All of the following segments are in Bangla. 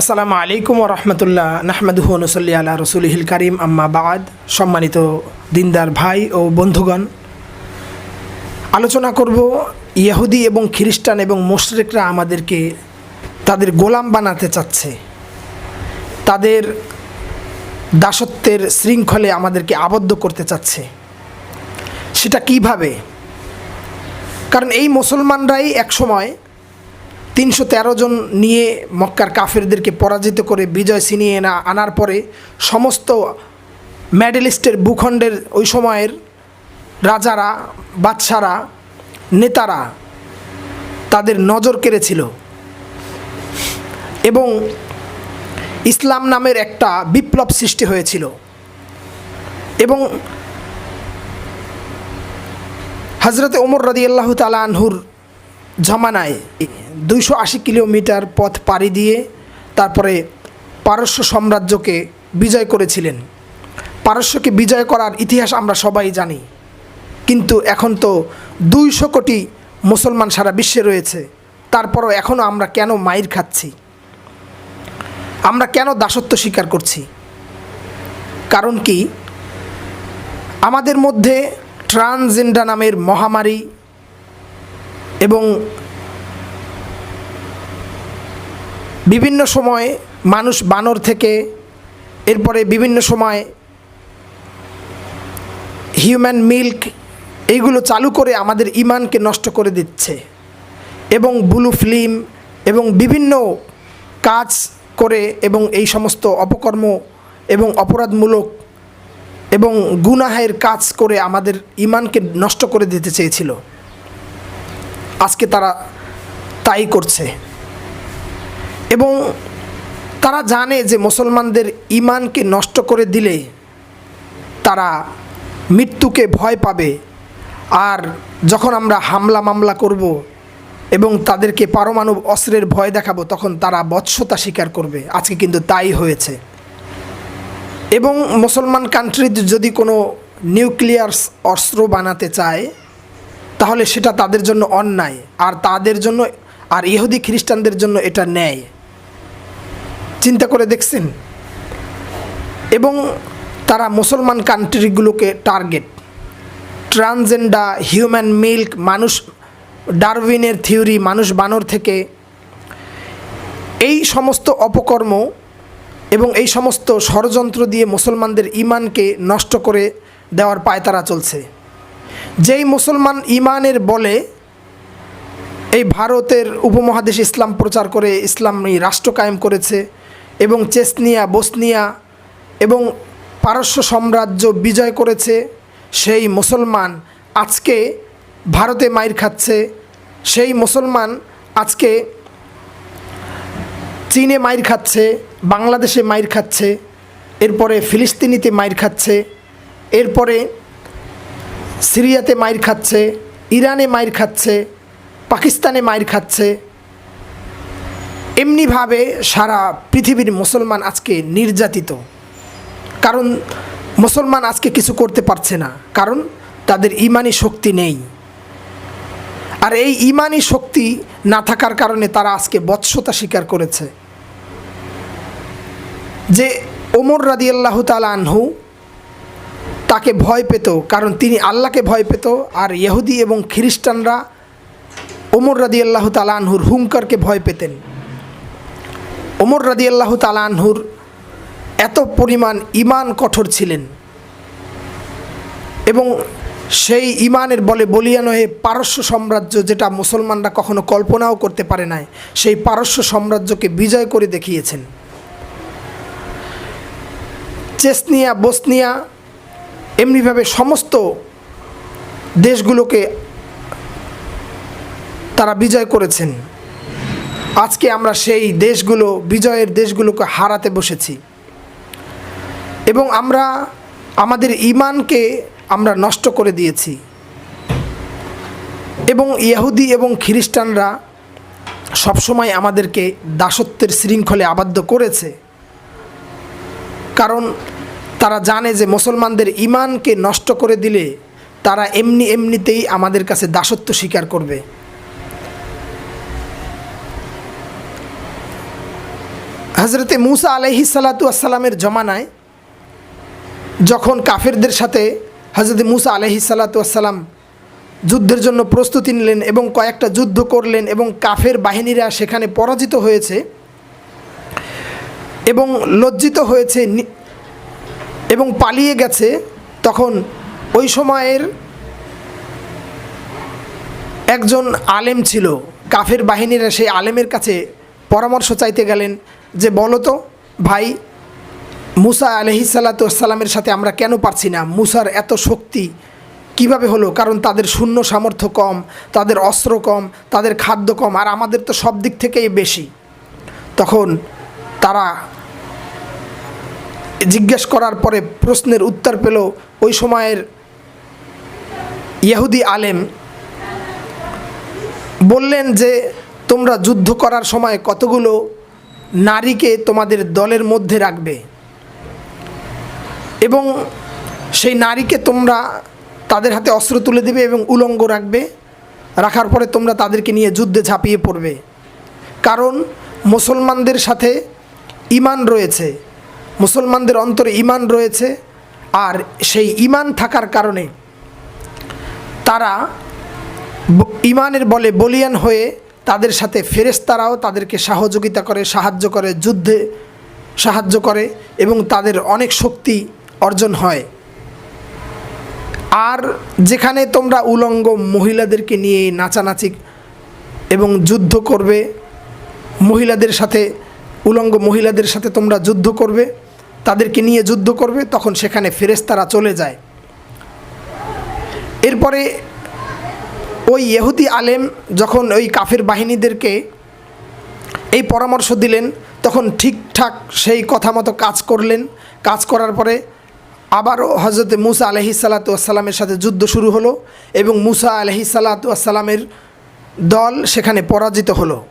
আসসালামু আলাইকুম রহমতুল্লাহ, নাহমাদুহ নসল্লি আলা রসুলহিল করিম, আম্মা বাদ। সম্মানিত দিনদার ভাই ও বন্ধুগণ, আলোচনা করব ইহুদি এবং খ্রিস্টান এবং মোশরেকরা আমাদেরকে তাদের গোলাম বানাতে চাচ্ছে। তাদের দাসত্বের শৃঙ্খলে আমাদেরকে আবদ্ধ করতে চাচ্ছে। সেটা কীভাবে? কারণ এই মুসলমানরাই একসময় তিনশো তেরো জন নিয়ে মক্কার কাফেরদেরকে পরাজিত করে বিজয় ছিনিয়ে না আনার পরে সমস্ত মেডেলিস্টের ভূখণ্ডের ওই সময়ের রাজারা, বাদশারা, নেতারা তাদের নজর কেড়েছিল। এবং ইসলাম নামের একটা বিপ্লব সৃষ্টি হয়েছিল। এবং হজরত ওমর রদি আল্লাহ তালা আনহুর জমানায় দুইশো আশি কিলোমিটার পথ পাড়ি দিয়ে তারপরে পারস্য সাম্রাজ্যকে বিজয় করেছিলেন। পারস্যকে বিজয় করার ইতিহাস আমরা সবাই জানি। কিন্তু এখন তো দুইশো কোটি মুসলমান সারা বিশ্বে রয়েছে। তারপরও এখনও আমরা কেন মাইর খাচ্ছি? আমরা কেন দাসত্ব স্বীকার করছি? কারণ কি? আমাদের মধ্যে ট্রান্সজেন্ডার নামের মহামারী এবং বিভিন্ন সময়ে মানুষ বানর থেকে, এরপরে বিভিন্ন সময় হিউম্যান মিল্ক এইগুলো চালু করে আমাদের ইমানকে নষ্ট করে দিচ্ছে। এবং ব্লু ফিল্ম এবং বিভিন্ন কাজ করে এবং এই সমস্ত অপকর্ম এবং অপরাধমূলক এবং গুনাহের কাজ করে আমাদের ইমানকে নষ্ট করে দিতে চেয়েছিল। আজকে তারা তাই করছে। এবং তারা জানে যে মুসলমানদের ইমানকে নষ্ট করে দিলে তারা মৃত্যুকে ভয় পাবে। আর যখন আমরা হামলা মামলা করব এবং তাদেরকে পারমাণব অস্ত্রের ভয় দেখাবো, তখন তারা বৎসতা স্বীকার করবে। আজকে কিন্তু তাই হয়েছে। এবং মুসলমান কান্ট্রি যদি কোনো নিউক্লিয়ার অস্ত্র বানাতে চায়, তাহলে সেটা তাদের জন্য অন্যায়। আর তাদের জন্য, আর ইহুদি খ্রিস্টানদের জন্য এটা ন্যায়। চিন্তা করে দেখছেন? এবং তারা মুসলমান কান্ট্রিগুলোকে টার্গেট। ট্রান্সজেন্ডার, হিউম্যান মিল্ক, মানুষ, ডারউইনের থিওরি, মানুষ বানর থেকে এই সমস্ত অপকর্ম এবং এই সমস্ত ষড়যন্ত্র দিয়ে মুসলমানদের ইমানকে নষ্ট করে দেওয়ার পায়তারা চলছে। যেই মুসলমান ইমানের বলে এই ভারতের উপমহাদেশে ইসলাম প্রচার করে, ইসলামী রাষ্ট্র কায়েম করেছে এবং চেসনিয়া, বসনিয়া এবং পারস্য সাম্রাজ্য বিজয় করেছে সেই মুসলমান আজকে ভারতে মাইর খাচ্ছে। সেই মুসলমান আজকে চীনে মাইর খাচ্ছে, বাংলাদেশে মাইর খাচ্ছে, এরপরে ফিলিস্তিনিতে মাইর খাচ্ছে, এরপরে সিরিয়াতে মাইর খাচ্ছে, ইরানে মাইর খাচ্ছে, পাকিস্তানে মাইর খাচ্ছে এমনিভাবে সারা পৃথিবীর মুসলমান আজকে নির্যাতিত। কারণ মুসলমান আজকে কিছু করতে পারছে না। কারণ তাদের ইমানি শক্তি নেই। আর এই ইমানি শক্তি না থাকার কারণে তারা আজকে বৎসতা স্বীকার করেছে। যে ওমর রাদি আল্লাহ আনহু তাকে ভয় পেত, কারণ তিনি আল্লাহকে ভয় পেত, আর ইহুদি এবং খ্রিস্টানরা ওমর রাদি আল্লাহ আনহুর হুঙ্কারকে ভয় পেতেন। ওমর রাদি আল্লাহ আনহুর এত পরিমাণ ইমান কঠোর ছিলেন। এবং সেই ইমানের বলে বলিয়ান হয়ে পারস্য সাম্রাজ্য যেটা মুসলমানরা কখনো কল্পনাও করতে পারে নাই, সেই পারস্য সাম্রাজ্যকে বিজয় করে দেখিয়েছেন। চেসনিয়া, বসনিয়া এমনিভাবে সমস্ত দেশগুলোকে তারা বিজয় করেছেন। আজকে আমরা সেই দেশগুলো, বিজয়ের দেশগুলোকে হারাতে বসেছি। এবং আমরা আমাদের ইমানকে আমরা নষ্ট করে দিয়েছি। এবং ইহুদি এবং খ্রিস্টানরা সবসময় আমাদেরকে দাসত্বের শৃঙ্খলে আবদ্ধ করেছে। কারণ তারা জানে যে মুসলমানদের ইমানকে নষ্ট করে দিলে তারা এমনি এমনিতেই আমাদের কাছে দাসত্ব স্বীকার করবে। হজরতে মুসা আলহি সালাতু আসসালামের জমানায় যখন কাফেরদের সাথে হজরত মুসা আলহি সালাতু আসসালাম যুদ্ধের জন্য প্রস্তুতি নিলেন এবং কয়েকটা যুদ্ধ করলেন এবং কাফের বাহিনীরা সেখানে পরাজিত হয়েছে এবং লজ্জিত হয়েছে এবং পালিয়ে গেছে, তখন ওই সময়ের একজন আলেম ছিল। কাফের বাহিনীরা সেই আলেমের কাছে পরামর্শ চাইতে গেলেন যে বলো তো, ভাই, মুসা আলহি সাল্লাতামের সাথে আমরা কেন পারছি না? মুসার এত শক্তি কীভাবে হলো? কারণ তাদের শূন্য সামর্থ্য কম, তাদের অস্ত্র কম, তাদের খাদ্য কম, আর আমাদের তো সব দিক থেকেই বেশি। তখন তারা জিজ্ঞেস করার পরে প্রশ্নের উত্তর পেল, ওই সময়ের ইহুদি আলেম বললেন যে, তোমরা যুদ্ধ করার সময় কতগুলো নারীকে তোমাদের দলের মধ্যে রাখবে। এবং সেই নারীকে তোমরা তাদের হাতে অস্ত্র তুলে দেবে এবং উলঙ্গ রাখবে। রাখার পরে তোমরা তাদেরকে নিয়ে যুদ্ধে ঝাঁপিয়ে পড়বে। কারণ মুসলমানদের সাথে ইমান রয়েছে। মুসলমানদের অন্তরে ইমান রয়েছে আর সেই ইমান থাকার কারণে তারা ইমানের বলে বলিয়ান হয়ে তাদের সাথে ফেরেস্তারাও তাদেরকে সহযোগিতা করে, সাহায্য করে, যুদ্ধে সাহায্য করে এবং তাদের অনেক শক্তি অর্জন হয়। আর যেখানে তোমরা উলঙ্গ মহিলাদেরকে নিয়ে নাচানাচি এবং যুদ্ধ করবে, মহিলাদের সাথে, উলঙ্গ মহিলাদের সাথে তোমরা যুদ্ধ করবে, তাদেরকে নিয়ে যুদ্ধ করবে, তখন সেখানে ফেরেস্তারা চলে যায়। এরপরে ওই ইহুদি আলেম যখন ওই কাফের বাহিনীদেরকে এই পরামর্শ দিলেন, তখন ঠিকঠাক সেই কথা মতো কাজ করলেন। কাজ করার পরে আবারও হজরত মুসা আলহি সাল্লাতু আসসালামের সাথে যুদ্ধ শুরু হলো এবং মুসা আলহি সাল্লাতু আসসালামের দল সেখানে পরাজিত হলো।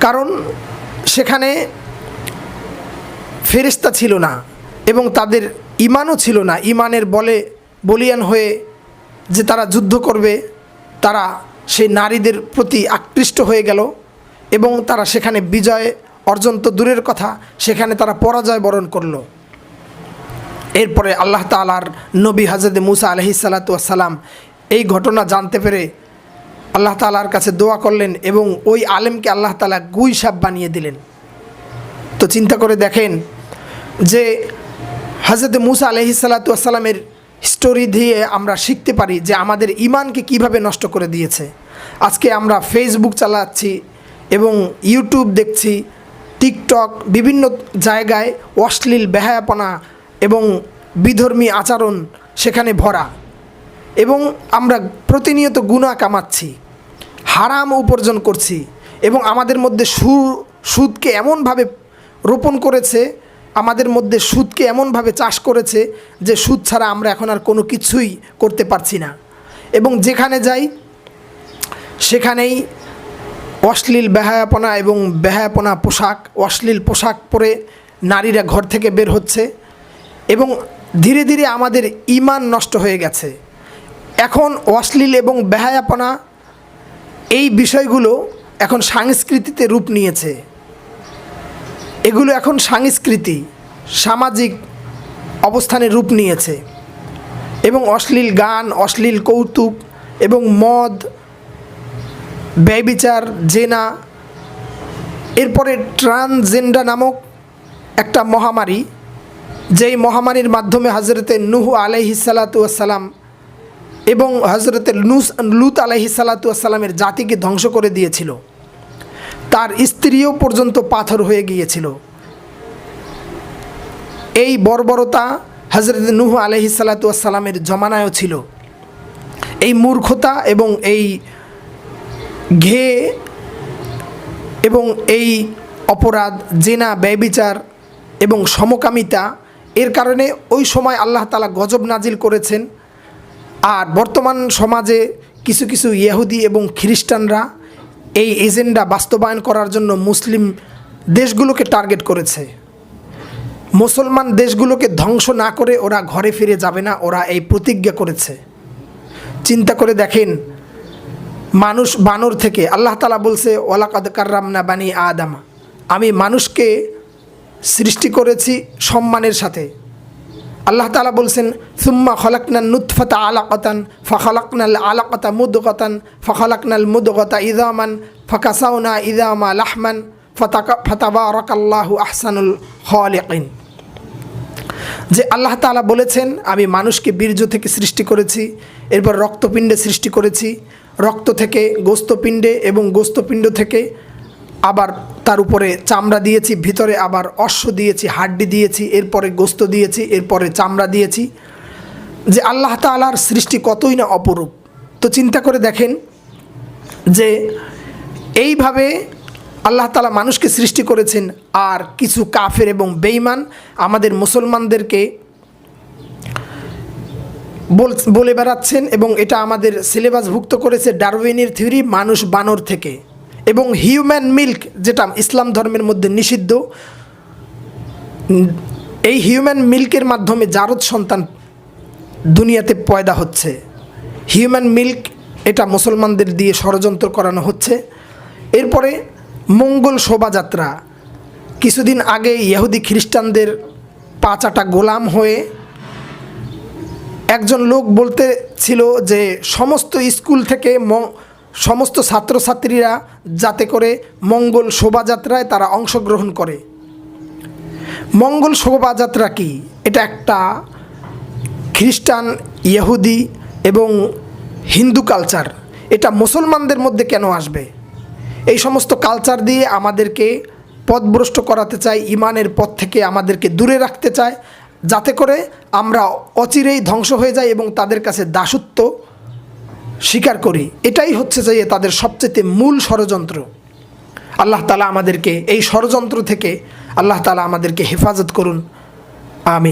কারণ সেখানে ফেরিস্তা ছিল না এবং তাদের ইমানও ছিল না। ইমানের বলে বলিয়ান হয়ে যে তারা যুদ্ধ করবে, তারা সেই নারীদের প্রতি আকৃষ্ট হয়ে গেল এবং তারা সেখানে বিজয় অর্জন তো দূরের কথা, সেখানে তারা পরাজয় বরণ করল। এরপরে আল্লাহ তালার নবী হাজরত মুসা আলহি সালাতাম এই ঘটনা জানতে পেরে আল্লাহ তালার কাছে দোয়া করলেন এবং ওই আলেমকে আল্লাহ তালা গুই সাপ বানিয়ে দিলেন। তো চিন্তা করে দেখেন যে হজরত মুসা আলহি সাল্লাতামের স্টোরি দিয়ে আমরা শিখতে পারি যে আমাদের ইমানকে কীভাবে নষ্ট করে দিয়েছে। আজকে আমরা ফেসবুক চালাচ্ছি এবং ইউটিউব দেখছি টিকটক বিভিন্ন জায়গায় অশ্লীল বেহায়াপনা এবং বিধর্মী আচরণ সেখানে ভরা এবং আমরা প্রতিনিয়ত গুণা কামাচ্ছি, হারাম উপার্জন করছি এবং আমাদের মধ্যে সুদকে এমনভাবে রোপণ করেছে আমাদের মধ্যে সুদকে এমনভাবে চাষ করেছে যে সুদ ছাড়া আমরা এখন আর কোনো কিছুই করতে পারছি না। এবং যেখানে যাই, সেখানেই অশ্লীল বেহায়াপনা এবং বেহায়াপনা পোশাক, অশ্লীল পোশাক পরে নারীরা ঘর থেকে বের হচ্ছে এবং ধীরে ধীরে আমাদের ইমান নষ্ট হয়ে গেছে। এখন অশ্লীল এবং বেহায়াপনা এই বিষয়গুলো এখন সংস্কৃতিতে রূপ নিয়েছে। এগুলো এখন সংস্কৃতি। সামাজিক অবস্থানে রূপ নিয়েছে এবং অশ্লীল গান, অশ্লীল কৌতুক এবং মদ, ব্যয়বিচার, জেনা, এরপরে ট্রান্সজেন্ডার নামক একটা মহামারী, যেই মহামারীর মাধ্যমে হজরতে নুহু আলাইহি সালাতাম এবং হজরতে নুস লুত আলাইহি সালাতামের জাতিকে ধ্বংস করে দিয়েছিল। তার স্ত্রীও পর্যন্ত পাথর হয়ে গিয়েছিল। এই বর্বরতা হজরত নুহু আলহি সালাতামের জমানায়ও ছিল। এই মূর্খতা এবং এই ঘে এবং এই অপরাধ, জেনা, ব্যয়বিচার এবং সমকামিতা, এর কারণে ওই সময় আল্লাহ তালা গজব নাজিল করেছেন। আর বর্তমান সমাজে কিছু কিছু ইহুদি এবং খ্রিস্টানরা এই এজেন্ডা বাস্তবায়ন করার জন্য মুসলিম দেশগুলোকে টার্গেট করেছে। মুসলমান দেশগুলোকে ধ্বংস না করে ওরা ঘরে ফিরে যাবে না, ওরা এই প্রতিজ্ঞা করেছে। চিন্তা করে দেখেন, মানুষ বানর থেকে, আল্লাহ তালা বলছে ওলাকাদ কার্রামনা বানি আদামা। আমি মানুষকে সৃষ্টি করেছি সম্মানের সাথে। আল্লাহ তালা বলছেন, সুম্মা খলাকনাল নুৎফতা আলাকাতান ফখলাকনাল আলাকাতা মুদগতান ফখলাকনাল মুদগতা ইদামান, ফকাসাউনা ইদামা লাহমান, ফতাকা, ফতাবারকাল্লাহু আহসানুল খলিকিন। যে আল্লাহ তাআলা বলেছেন, আমি মানুষকে বীর্য থেকে সৃষ্টি করেছি, এরপর রক্তপিণ্ডে সৃষ্টি করেছি, রক্ত থেকে গোস্তপিণ্ডে এবং গোস্তপিণ্ড থেকে আবার তার উপরে চামড়া দিয়েছি, ভিতরে আবার অশ্ব দিয়েছি, হাড্ডি দিয়েছি, এরপরে গোস্ত দিয়েছি, এরপরে চামড়া দিয়েছি। যে আল্লাহ তাআলার সৃষ্টি কতই না অপরূপ। তো চিন্তা করে দেখেন যে এইভাবে আল্লাহ তালা মানুষকে সৃষ্টি করেছেন আর কিছু কাফের এবং বেইমান আমাদের মুসলমানদেরকে বল- বেড়াচ্ছেন এবং এটা আমাদের সিলেবাসভুক্ত করেছে ডারউইনের থিওরি মানুষ বানর থেকে এবং হিউম্যান মিল্ক যেটা ইসলাম ধর্মের মধ্যে নিষিদ্ধ। এই হিউম্যান মিল্কের মাধ্যমে জারদ সন্তান দুনিয়াতে পয়দা হচ্ছে। হিউম্যান মিল্ক এটা মুসলমানদের দিয়ে ষড়যন্ত্র করানো হচ্ছে। এরপরে মঙ্গল শোভাযাত্রা। কিছুদিন আগে ইহুদি খ্রিস্টানদের পাঁচাটা গোলাম হয়ে একজন লোক বলতে ছিল যে সমস্ত স্কুল থেকে সমস্ত ছাত্রছাত্রীরা যাতে করে মঙ্গল শোভাযাত্রায় তারা অংশগ্রহণ করে। মঙ্গল শোভাযাত্রা কি? এটা একটা খ্রিস্টান, ইহুদি এবং হিন্দু কালচার। এটা মুসলমানদের মধ্যে কেন আসবে? এই সমস্ত কালচার দিয়ে আমাদেরকে পথভ্রষ্ট করাতে চায় ইমানের পথ থেকে আমাদেরকে দূরে রাখতে চায় যাতে করে আমরা অচিরেই ধ্বংস হয়ে যাই এবং তাদের কাছে দাসত্ব স্বীকার করি। এটাই হচ্ছে যে তাদের সবচেয়ে মূল ষড়যন্ত্র। আল্লাহ তালা আমাদেরকে এই ষড়যন্ত্র থেকে, আল্লাহ তালা আমাদেরকে হেফাজত করুন। আমিন।